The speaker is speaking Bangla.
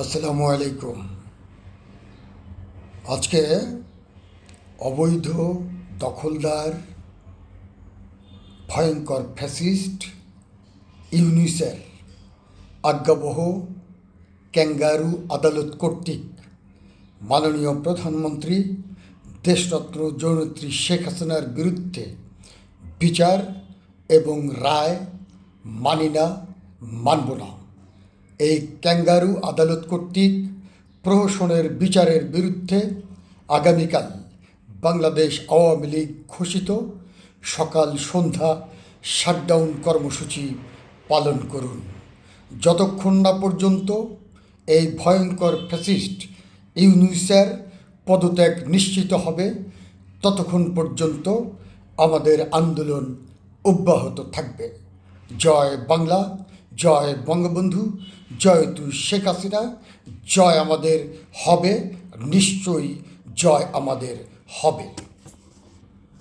আসসালামু আলাইকুম। আজকে অবৈধ দখলদার, ভয়ঙ্কর ফ্যাসিস্ট ইউনিসের আজ্ঞাবহ ক্যাঙ্গারু আদালত কর্তৃক মাননীয় প্রধানমন্ত্রী দেশরত্ন জননেত্রী শেখ হাসিনার বিরুদ্ধে বিচার এবং রায় মানি না, মানব না। এই ক্যাঙ্গারু আদালত কর্তৃক প্রহসনের বিচারের বিরুদ্ধে আগামীকাল বাংলাদেশ আওয়ামী লীগ ঘোষিত সকাল সন্ধ্যা শাটডাউন কর্মসূচি পালন করুন। যতক্ষণ না পর্যন্ত এই ভয়ঙ্কর ফ্যাসিস্ট ইউনিসের পদত্যাগ নিশ্চিত হবে, ততক্ষণ পর্যন্ত আমাদের আন্দোলন অব্যাহত থাকবে। জয় বাংলা, জয় বঙ্গবন্ধু জয় তুই শেখ হাসিনা জয় আমাদের হবে নিশ্চয়ই জয় আমাদের হবে।